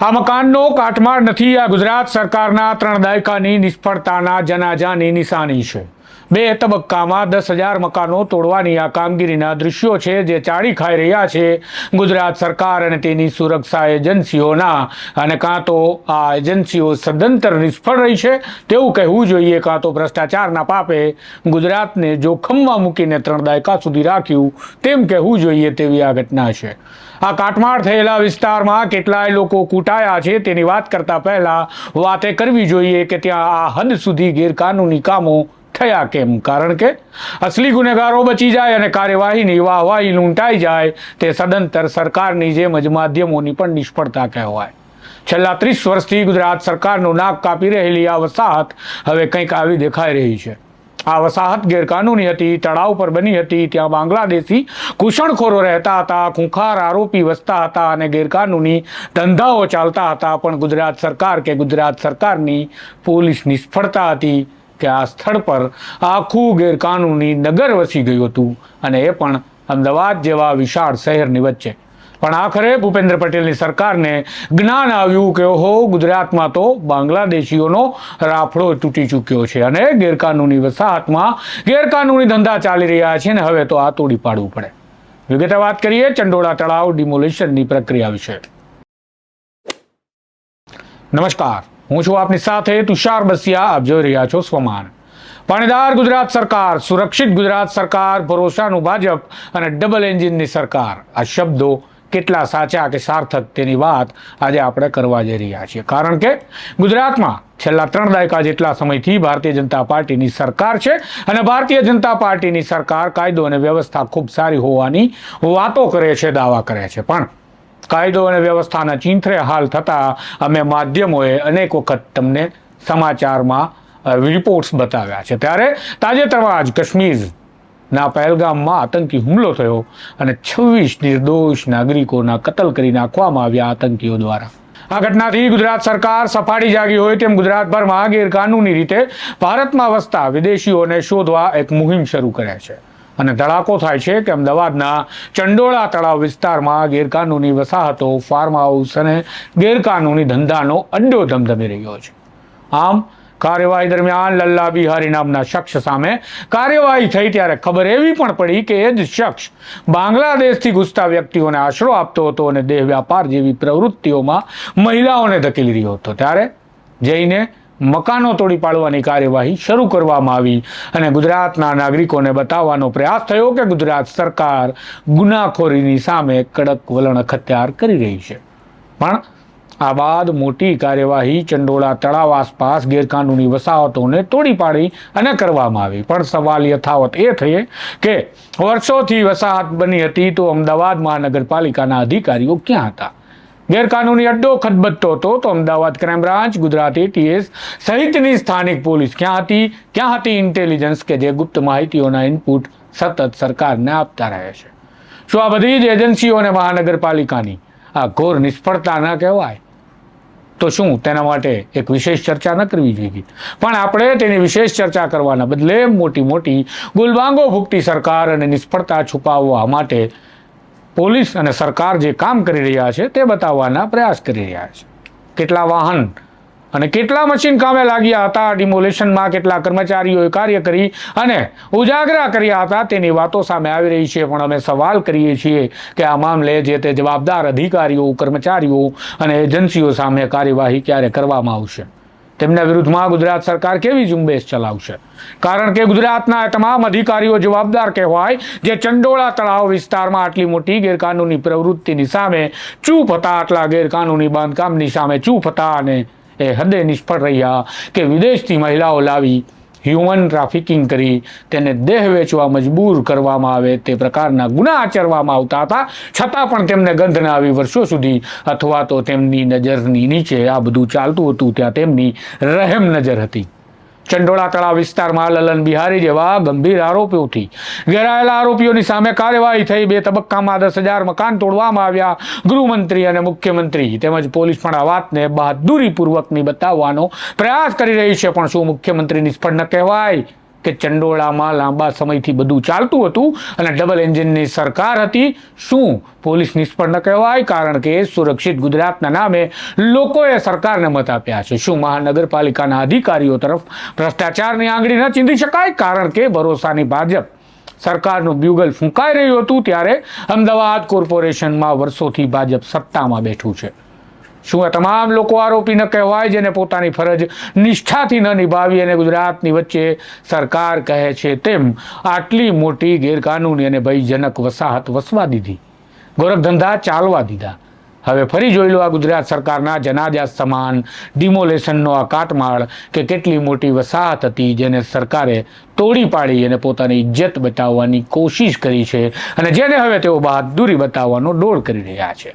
આ મકાનનો કાટમાળ નથી. આ ગુજરાત સરકારના ત્રણ દાયકાની નિષ્ફળતાના જનાજાની નિશાની છે. બે તબક્કામાં દસ હજાર મકાનો તોડવાની આ કામગીરીના દૃશ્યો છે જે ચાળી ખાઈ રહ્યા છે. ગુજરાત સરકાર અને તેની સુરક્ષા એજન્સીઓના અને કાં તો આ એજન્સીઓ સદંતર નિષ્ફળ રહી છે તેવું કહેવું જોઈએ. કાં તો ભ્રષ્ટાચારના પાપે ગુજરાતને જોખમમાં મૂકીને ત્રણ દાયકા સુધી રાખ્યું તેમ કહેવું જોઈએ તેવી આ ઘટના છે. આ કાટમાળ થયેલા વિસ્તારમાં કેટલાય લોકો કૂટાયા છે. તેની વાત કરતા પહેલા વાતે કરવી જોઈએ કે ત્યાં આ હદ સુધી ગેરકાનૂની કામો થયા કેમ? કારણ કે અસલી ગુનેગારો બચી જાય અને કાર્યવાહીની વાહવાહી લૂંટાઈ જાય, તે સદંતર સરકારની જેમ જ માધ્યમોની પણ નિષ્ફળતા કહેવાય. છેલ્લા ત્રીસ વર્ષથી ગુજરાત સરકારનું નાક કાપી રહેલી આ વસાહત હવે કંઈક આવી દેખાઈ રહી છે. આ વસાહત ગેરકાનૂની હતી, તળાવ પર બની હતી, ત્યાં બાંગ્લાદેશી ઘૂસણખોરો રહેતા હતા, ખૂંખાર આરોપી વસતા હતા અને ગેરકાનૂની ધંધાઓ ચાલતા હતા. પણ ગુજરાત સરકાર કે ગુજરાત સરકારની પોલીસ નિષ્ફળતા હતી. કે આ સ્થળ પર આખું ગેરકાનૂની નગર વસી ગયું હતું અને એ પણ અમદાવાદ જેવા વિશાળ શહેરની વચ્ચે. પણ આખરે ભૂપેન્દ્ર પટેલની સરકારને જ્ઞાન આવ્યું કે ઓહો, ગુજરાતમાં તો બાંગ્લાદેશીઓનો રાફડો તૂટી ચૂક્યો છે અને ગેરકાનૂની વસાહતમાં ગેરકાનૂની ધંધા ચાલી રહ્યા છે ને હવે તો આ તોડી પાડવું પડે. વિગતે વાત કરીએ ચંડોળા તળાવ ડિમોલિશનની પ્રક્રિયા વિશે. નમસ્કાર. હું છું આપની સાથે તુષાર બસિયા. આપ જોઈ રહ્યા છો સ્વમાન. પાણીદાર ગુજરાત સરકાર, સુરક્ષિત ગુજરાત સરકાર, ભરોસાનું ભાજપ અને ડબલ એન્જિનની સરકાર. આ શબ્દો કેટલા સાચા કે સાર્થક તેની વાત આજે આપણે કરવા જઈ રહ્યા છીએ. કારણ કે ગુજરાતમાં છેલ્લા ત્રણ દાયકા જેટલા સમયથી ભારતીય જનતા પાર્ટીની સરકાર છે અને ભારતીય જનતા પાર્ટીની સરકાર કાયદો અને વ્યવસ્થા ખૂબ સારી હોવાની વાતો કરે છે, દાવા કરે છે. પણ કાયદો અને વ્યવસ્થાના ચીંથરે હાલ થતાં અમે માધ્યમોએ અનેક વખત તમને સમાચારમાં રિપોર્ટ્સ બતાવ્યા છે. ત્યારે તાજેતરમાં જ કાશ્મીરના પહેલગામમાં આતંકી હુમલો થયો અને છવ્વીસ નિર્દોષ નાગરિકોના કતલ કરી નાખવામાં આવ્યા આતંકીઓ દ્વારા. આ ઘટનાથી ગુજરાત સરકાર સફાળી જાગી હોય તેમ ગુજરાતભરમાં ગેરકાનૂની રીતે ભારતમાં વસતા વિદેશીઓને શોધવા એક મુહિમ શરૂ કરે છે. અને ધડાકો થાય છે કે અમદાવાદના ચંડોળા તળાવ વિસ્તારમાં ગેરકાનૂની વસાહતો ફાર્મ હાઉસ અને ગેરકાનૂની ધંધાનો અડ્ડો ધમધમી રહ્યો છે. આમ, કાર્યવાહી દરમિયાન લલ્લા બિહારી નામના શખ્સ સામે કાર્યવાહી થઈ ત્યારે ખબર એવી પણ પડી કે એ જ શખ્સ બાંગ્લાદેશથી ઘૂસતા વ્યક્તિઓને આશરો આપતો હતો અને દેહ વ્યાપાર જેવી પ્રવૃત્તિઓમાં મહિલાઓને ધકેલી રહ્યો હતો. ત્યારે જઈને મકાનો તોડી પાડવાની કાર્યવાહી શરૂ કરવામાં આવી અને ગુજરાતના નાગરિકોને બતાવવાનો પ્રયાસ થયો કે ગુજરાત સરકાર ગુનાખોરીની સામે કડક વલણ અખત્યાર કરી રહી છે. પણ આ બાદ મોટી કાર્યવાહી ચંડોળા તળાવ આસપાસ ગેરકાનૂની વસાહતોને તોડી પાડી અને કરવામાં આવી. પણ સવાલ યથાવત એ થયે કે વર્ષોથી વસાહત બની હતી તો અમદાવાદ મહાનગરપાલિકાના અધિકારીઓ ક્યાં હતા? ગેરકાનૂની અડ્ડો ખદબદતો હતો તો Ahmedabad crime branch, Gujarat ATS સહિતની સ્થાનિક પોલીસ ક્યાં હતી? ક્યાં હતી ઇન્ટેલિજન્સ કે જે ગુપ્ત માહિતીઓના ઇનપુટ સતત સરકારને આપતા રહે છે? શું આ બધી જ એજન્સીઓ અને મહાનગરપાલિકાની આ ઘોર નિષ્ફળતા ન કહેવાય? તો શું તેના માટે એક વિશેષ ચર્ચા ન કરવી જોઈએ? પણ આપણે તેની વિશેષ ચર્ચા કરવાના બદલે મોટી મોટી ગુલબાંગો ભૂગતી સરકાર અને નિષ્ફળતા છુપાવવા માટે પોલીસ અને સરકાર જે કામ કરી રહ્યા છે તે બતાવવાના પ્રયાસ કરી રહ્યા છે. કેટલા વાહન અને કેટલા મશીન કામે લાગ્યા હતા, ડિમોલેશનમાં કેટલા કર્મચારીઓએ કાર્ય કરી અને ઉજાગરા કર્યા હતા તેની વાતો સામે આવી રહી છે. પણ અમે સવાલ કરીએ છીએ કે આ મામલે જે તે જવાબદાર અધિકારીઓ, કર્મચારીઓ અને એજન્સીઓ સામે કાર્યવાહી ક્યારે કરવામાં આવશે? તેમના વિરુદ્ધમાં ગુજરાત સરકાર કેવી ઝુંબેશ ચલાવશે? કારણ કે ગુજરાતના તમામ અધિકારીઓ જવાબદાર કહેવાય જે ચંડોળા તળાવ વિસ્તારમાં આટલી મોટી ગેરકાનૂની પ્રવૃત્તિની સામે ચૂપ હતા, આટલા ગેરકાનૂની બાંધકામની સામે ચૂપ હતા અને એ હદે નિષ્ફળ રહ્યા કે વિદેશથી મહિલાઓ લાવી હ્યુમન ટ્રાફિકિંગ કરી, તેને દેહ વેચવા મજબૂર કરવામાં આવે તે પ્રકારના ગુના આચરવામાં આવતા હતા. છતાં પણ તેમને ગંધ ના આવી વર્ષો સુધી અથવા તો તેમની નજરની નીચે આ બધું ચાલતું હતું, ત્યાં તેમની રહેમ નજર હતી. ચંડોળા તળાવ વિસ્તારમાં લલન બિહારી જેવા ગંભીર આરોપીઓથી ઘેરાયેલા આરોપીઓની સામે કાર્યવાહી થઈ. બે તબક્કામાં દસ હજાર મકાન તોડવામાં આવ્યા. ગૃહમંત્રી અને મુખ્યમંત્રી તેમજ પોલીસ પણ આ વાતને બહાદુરીપૂર્વકની બતાવવાનો પ્રયાસ કરી રહી છે. પણ શું મુખ્યમંત્રી નિષ્ફળ ન કહેવાય? કે ચંડોળામાં લાંબા સમયથી બધું ચાલતું હતું અને ડબલ એન્જિનની સરકાર હતી. શું પોલીસ નિષ્ફળ ન કહેવાય? કારણ કે સુરક્ષિત ગુજરાતના નામે લોકોએ સરકારને મત આપ્યા છે. શું મહાનગરપાલિકાના અધિકારીઓ તરફ ભ્રષ્ટાચારની આંગળી ન ચીંધી શકાય? કારણ કે ભરોસાની ભાજપ સરકારનું બ્યુગલ ફૂંકાઈ રહ્યું હતું ત્યારે અમદાવાદ કોર્પોરેશનમાં વર્ષોથી ભાજપ સત્તામાં બેઠું છે. શું આ તમામ લોકો આરોપી ન કહેવાય જેને પોતાની ફરજ નિષ્ઠાથી ન નિભાવી અને ગુજરાતની વચ્ચે સરકાર કહે છે તેમ આટલી મોટી ગેરકાનૂની અને ભયજનક વસાહત વસવા દીધી. ગોરખધંધા ચાલવા દીધા. હવે ફરી જોઈ લો આ ગુજરાત સરકારના જનાજા સમાન ડિમોલેશનનો આ કાટમાળ કે કેટલી મોટી વસાહત હતી જેને સરકારે તોડી પાડી અને પોતાની ઇજ્જત બચાવવાની કોશિશ કરી છે અને જેને હવે તેઓ બહાદુરી બતાવવાનો ડોળ કરી રહ્યા છે.